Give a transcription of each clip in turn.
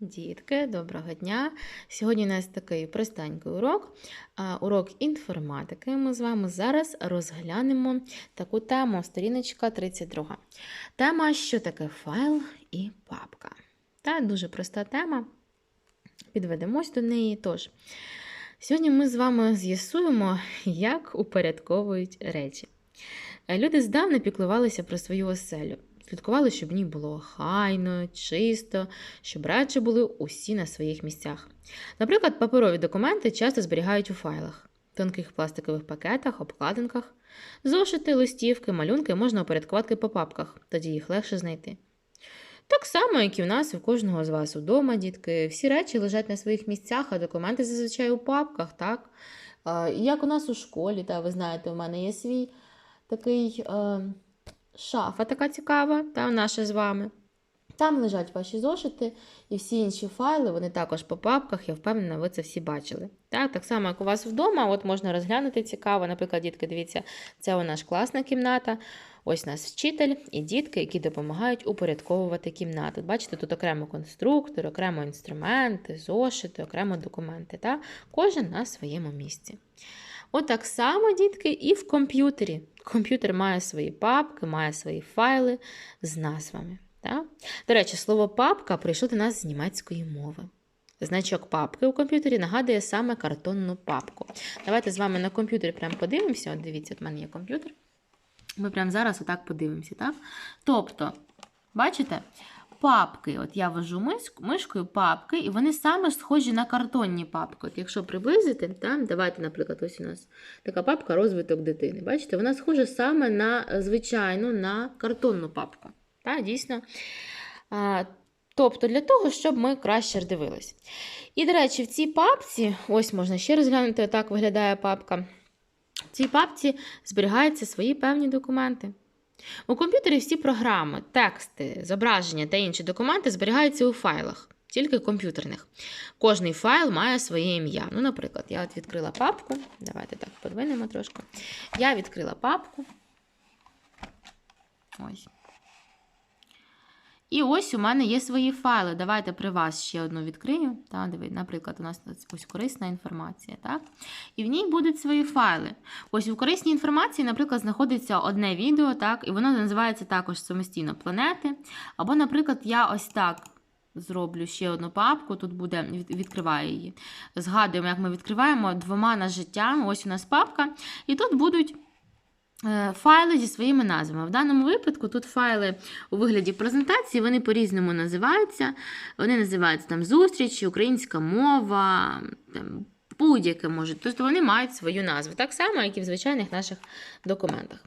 Дітки, доброго дня! Сьогодні у нас такий простенький урок, урок інформатики. Ми з вами зараз розглянемо таку тему, сторіночка 32. Тема, що таке файл і папка. Та дуже проста тема. Підведемось до неї. Тож, сьогодні ми з вами з'ясуємо, як упорядковують речі. Е, Люди здавна піклувалися про свою оселю. Слідкували, щоб в ній було хайно, чисто, щоб речі були усі на своїх місцях. Наприклад, паперові документи часто зберігають у файлах, тонких пластикових пакетах, обкладинках. Зошити, листівки, малюнки можна упорядкувати по папках, тоді їх легше знайти. Так само, як і в нас, в кожного з вас вдома, дітки, всі речі лежать на своїх місцях, а документи зазвичай у папках, так? Як у нас у школі, та ви знаєте, у мене є свій такий е, шафа така цікава, та наша з вами. Там лежать ваші зошити і всі інші файли, вони також по папках, я впевнена, ви це всі бачили. Так, так само, як у вас вдома, от можна розглянути цікаво. Наприклад, дітки, дивіться, це у нас класна кімната. Ось у нас вчитель і дітки, які допомагають упорядковувати кімнату. Бачите, тут окремо конструктор, окремо інструменти, зошити, окремо документи. Та? Кожен на своєму місці. От так само, дітки, і в комп'ютері. Комп'ютер має свої папки, має свої файли з назвами. Так? До речі, слово папка прийшло до нас з німецької мови. Значок папки у комп'ютері нагадує саме картонну папку. Давайте з вами на комп'ютері прямо подивимося. От дивіться, от в мене є комп'ютер. Ми прямо зараз отак подивимося. Так? Тобто, бачите, папки, от я вожу мишкою папки, і вони саме схожі на картонні папки. От якщо приблизити, там, давайте, наприклад, ось у нас така папка розвиток дитини. Бачите, вона схожа саме на е, звичайну на картонну папку. Так, дійсно. Тобто для того, щоб ми краще дивились. І, до речі, в цій папці, ось можна ще розглянути, отак виглядає папка. В цій папці зберігаються свої певні документи. У комп'ютері всі програми, тексти, зображення та інші документи зберігаються у файлах, тільки комп'ютерних. Кожний файл має своє ім'я. Ну, наприклад, я от відкрила папку. Давайте так подвинемо трошки. Я відкрила папку. Ось. І ось у мене є свої файли. Давайте при вас ще одну відкрию. Так, диви, Наприклад, у нас ось корисна інформація. Так? І в ній будуть свої файли. Ось у корисній інформації, наприклад, знаходиться одне відео, так, і воно називається також самостійно планети. Або, наприклад, я ось так. Зроблю ще одну папку, тут буде, відкриваю її. Згадуємо, як ми відкриваємо двома на життя. Ось у нас папка. І тут будуть файли зі своїми назвами. В даному випадку тут файли у вигляді презентації, вони по-різному називаються. Вони називаються там зустрічі, українська мова, будь-яке може. Тобто вони мають свою назву. Так само, як і в звичайних наших документах.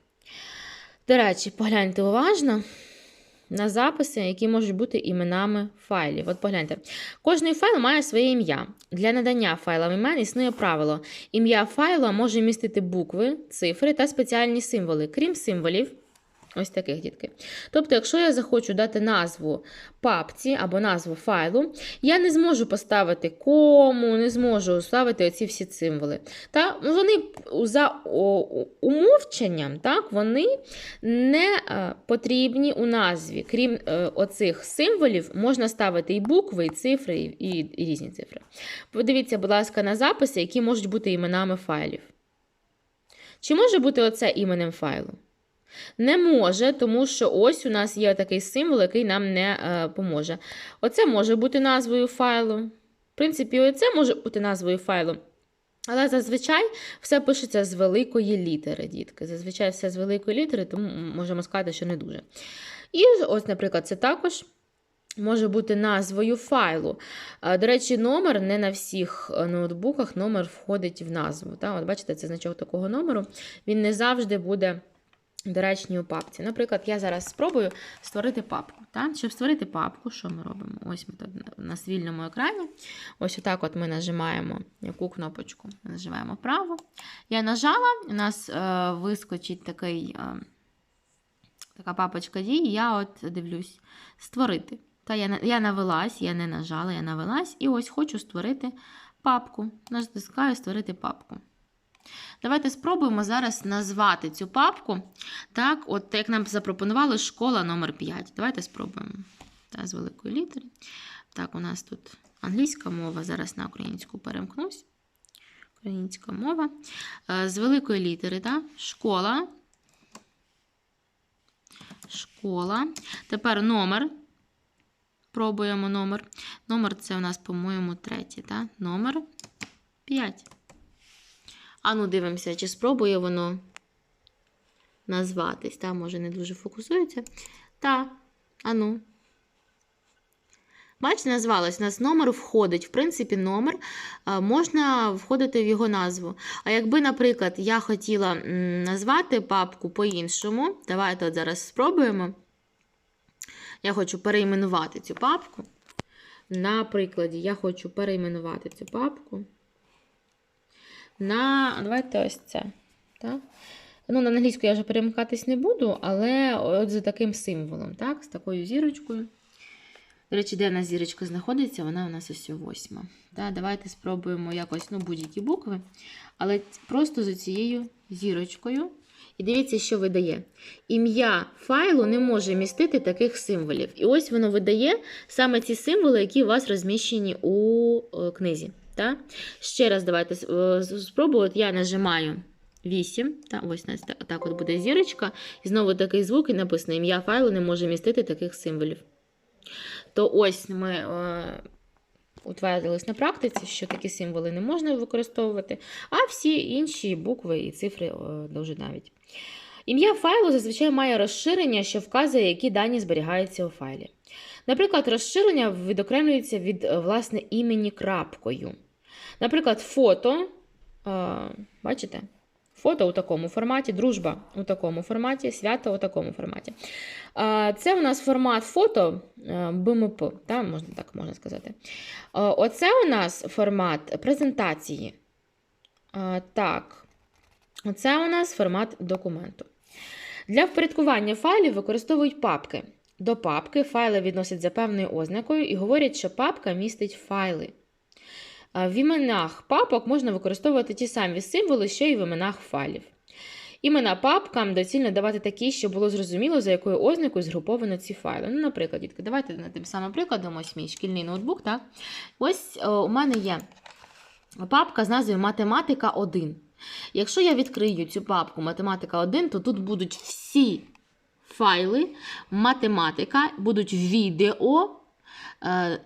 До речі, погляньте уважно. На записи, які можуть бути іменами файлів. От погляньте. Кожний файл має своє ім'я. Для надання файлам імен існує правило. Ім'я файла може містити букви, цифри та спеціальні символи, крім символів. Ось таких дітки. Тобто, якщо я захочу дати назву папці або назву файлу, я не зможу поставити кому, не зможу ставити оці всі символи. Та Вони за умовченням так, вони не потрібні у назві. Крім е, оцих символів, можна ставити і букви, і цифри, і, і різні цифри. Подивіться, будь ласка, на записи, які можуть бути іменами файлів. Чи може бути оце іменем файлу? Не може, тому що ось у нас є такий символ, який нам не е, поможе. Оце може бути назвою файлу. В принципі, оце може бути назвою файлу. Але зазвичай все пишеться з великої літери, дітки. Зазвичай все з великої літери, тому можемо сказати, що не дуже. І ось, наприклад, це також. Може бути назвою файлу. До речі, номер не на всіх е, ноутбуках номер входить в назву. От Бачите, це значок такого номеру. Він не завжди буде доречні у папці. Наприклад, я зараз спробую створити папку. Так? Щоб створити папку, що ми робимо? Ось ми тут на свільному екрані. Ось отак от ми нажимаємо яку кнопочку. Нажимаємо вправо. Я нажала, у нас е, вискочить такий, е, така папочка дій, я от дивлюсь, створити. Та Я я навелась, я не нажала, я навелась, і ось хочу створити папку. Натискаю створити папку. Давайте спробуємо зараз назвати цю папку. Так, от як нам запропонували школа номер 5 Давайте спробуємо. Та, з великої літери. Так, у нас тут англійська мова, зараз на українську перемкнусь. Українська мова. Е, З великої літери, так? Школа. Школа. Тепер номер. Пробуємо номер. Номер це у нас, по-моєму, третій, так? Номер 5. А ну, дивимося, чи спробує воно назватись. Та, може, не дуже фокусується. Та, а ну. Бачите, назвалось, у нас номер входить. В принципі, номер можна входити в його назву. А якби, наприклад, я хотіла назвати папку по-іншому, давайте от зараз спробуємо. Я хочу перейменувати цю папку. На прикладі, я хочу перейменувати цю папку. На, давайте ось це. Так? Ну, на англійську я вже перемикатись не буду, але от за таким символом, так? з такою зірочкою. До речі, де в нас зірочка знаходиться, вона у нас ось восьма. Так, давайте спробуємо якось ну, будь-які букви, але просто з цією зірочкою. І дивіться, що видає. Ім'я файлу не може містити таких символів. І ось воно видає саме ці символи, які у вас розміщені у е, книзі. Так? Ще раз давайте е, спробую. Я нажимаю 8. Та, ось так, так от буде зірочка. І знову такий звук і написано: ім'я файлу не може містити таких символів. То ось ми е, утвердились на практиці, що такі символи не можна використовувати, а всі інші букви і цифри е, дуже навіть. Ім'я файлу зазвичай має розширення, що вказує, які дані зберігаються у файлі. Наприклад, розширення відокремлюється від е, власне імені крапкою. Наприклад, фото, е, бачите? Фото у такому форматі, дружба у такому форматі, свято у такому форматі. Це у нас формат фото е, БМП, та, можна, так можна сказати. А, Оце у нас формат презентації. Так, оце у нас формат документу. Для впорядкування файлів використовують папки. До папки файли відносять за певною ознакою і говорять, що папка містить файли. В іменах папок можна використовувати ті самі символи, що й в іменах файлів. Імена папкам доцільно давати такі, щоб було зрозуміло, за якою ознакою згруповано ці файли. Ну, наприклад, дітки, давайте на тим самим прикладом, ось мій шкільний ноутбук. Так? Ось о, у мене є папка з назвою Математика 1. Якщо я відкрию цю папку Математика 1, то тут будуть всі файли, математика, будуть відео. Е,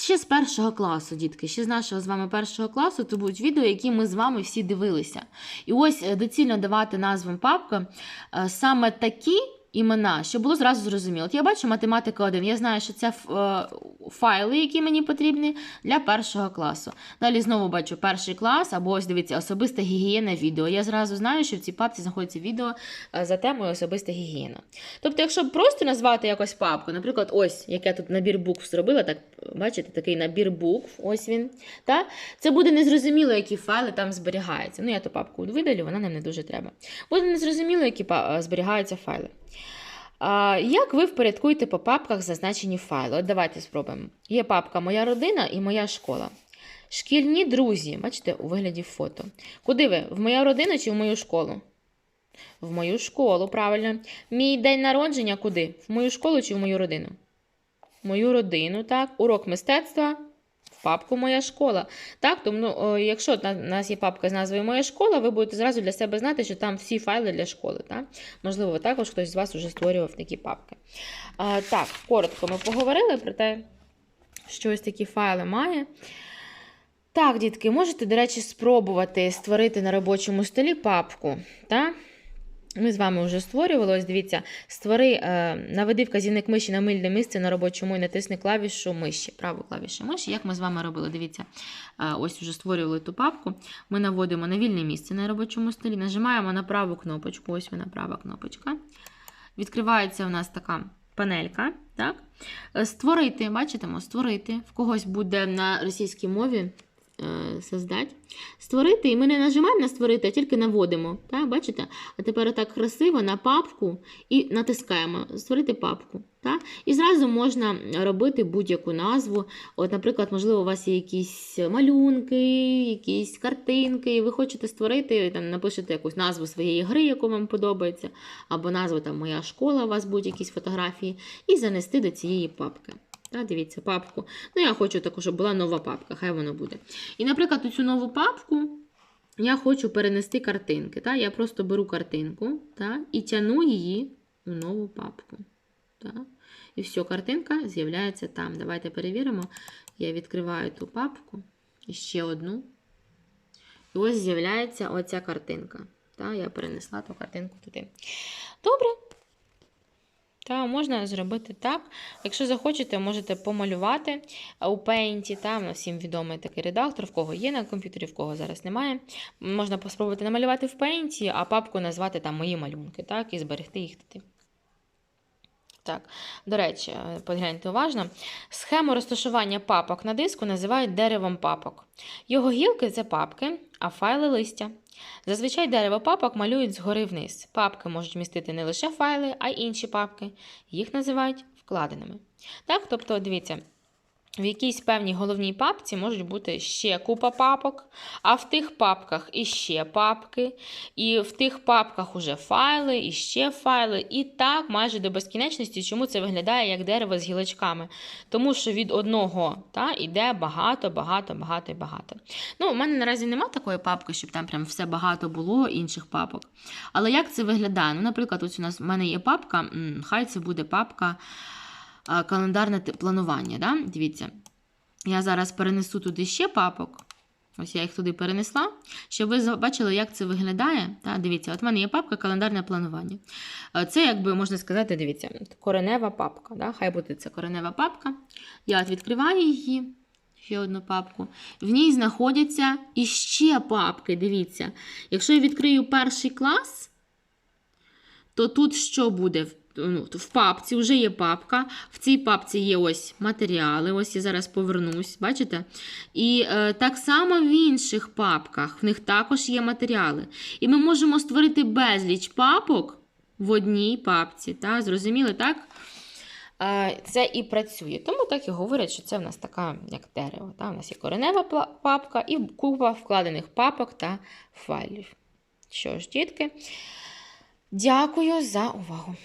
Ще з першого класу, дітки, ще з нашого з вами першого класу, то будуть відео, які ми з вами всі дивилися. І ось е, доцільно давати назвам папка е, саме такі імена, щоб було зразу зрозуміло. От я бачу математика 1, я знаю, що це е, файли, які мені потрібні для першого класу. Далі знову бачу перший клас, або ось дивіться, особиста гігієна відео. Я зразу знаю, що в цій папці знаходиться відео за темою особиста гігієна. Тобто, якщо просто назвати якось папку, наприклад, ось як я тут набір букв зробила, так бачите, такий набір букв, ось він. Та? Це буде незрозуміло, які файли там зберігаються. Ну, я ту папку видалю, вона нам не дуже треба. Буде незрозуміло, які зберігаються файли. Як ви впорядкуєте по папках зазначені файли? От давайте спробуємо. Є папка Моя родина і моя школа. Шкільні друзі, бачите, у вигляді фото. Куди ви? В моя родина чи в мою школу? В мою школу, правильно. Мій день народження куди? В мою школу чи в мою родину? В мою родину, так. Урок мистецтва. Папку Моя школа. Так, тому, ну, якщо у нас є папка з назвою Моя школа, ви будете зразу для себе знати, що там всі файли для школи. Так? Можливо, також хтось з вас вже створював такі папки. Так, коротко ми поговорили про те, що ось такі файли має. Так, дітки, можете, до речі, спробувати створити на робочому столі папку. Так? Ми з вами вже створювали. Ось дивіться, створи, е, наведи вказівник миші на мильне місце на робочому і натисни клавішу миші, праву клавішу миші. Як ми з вами робили? Дивіться, е, ось вже створювали ту папку. Ми наводимо на вільне місце на робочому столі, нажимаємо на праву кнопочку, ось вона права кнопочка. Відкривається у нас така панелька. так? Е, створити, бачите, створити. В когось буде на російській мові. Создать. Створити, і ми не нажимаємо на створити, а тільки наводимо. Так, Бачите? А тепер так красиво на папку і натискаємо Створити папку. Так? І зразу можна робити будь-яку назву. От, Наприклад, можливо, у вас є якісь малюнки, якісь картинки, і ви хочете створити, там, напишете якусь назву своєї гри, яку вам подобається, або назву там Моя школа, у вас будуть якісь фотографії, і занести до цієї папки. Та, дивіться, папку. Ну, я хочу також, щоб була нова папка, хай воно буде. І, наприклад, у цю нову папку я хочу перенести картинки. Та? Я просто беру картинку та? і тяну її у нову папку. Та? І все, картинка з'являється там. Давайте перевіримо. Я відкриваю ту папку і ще одну. І ось з'являється оця картинка. Та? Я перенесла ту картинку туди. Добре. Та, можна зробити так. Якщо захочете, можете помалювати у Paint. Там всім відомий такий редактор, в кого є на комп'ютері, в кого зараз немає. Можна спробувати намалювати в Paint, а папку назвати там мої малюнки, так, і зберегти їх туди. Так, до речі, е, погляньте уважно. Схему розташування папок на диску називають деревом папок. Його гілки це папки, а файли листя. Зазвичай дерево папок малюють згори вниз. Папки можуть містити не лише файли, а й інші папки. Їх називають вкладеними. Так, тобто, дивіться, в якійсь певній головній папці можуть бути ще купа папок, а в тих папках іще папки, і в тих папках уже файли, і ще файли, і так майже до безкінечності. Чому це виглядає як дерево з гілочками? Тому що від одного та, йде багато, багато, багато і багато. Ну, у мене наразі немає такої папки, щоб там прям все багато було інших папок. Але як це виглядає? Ну, наприклад, ось у нас в мене є папка, хай це буде папка календарне планування. Да? Дивіться, я зараз перенесу туди ще папок. Ось я їх туди перенесла, щоб ви бачили, як це виглядає. Та, дивіться, от в мене є папка календарне планування. Е, Це, якби можна сказати, дивіться, коренева папка. Да? Хай буде це коренева папка. Я от відкриваю її, ще одну папку. В ній знаходяться іще папки. Дивіться. Якщо я відкрию перший клас, то тут що буде? Ну, в папці вже є папка. В цій папці є ось матеріали. Ось я зараз повернусь, бачите? І е, так само в інших папках в них також є матеріали. І ми можемо створити безліч папок в одній папці. Та? Зрозуміли, так? Е, Це і працює. Тому так і говорять, що це в нас така, як дерево. Та? У нас є коренева папка і купа вкладених папок та файлів. Що ж, дітки, дякую за увагу.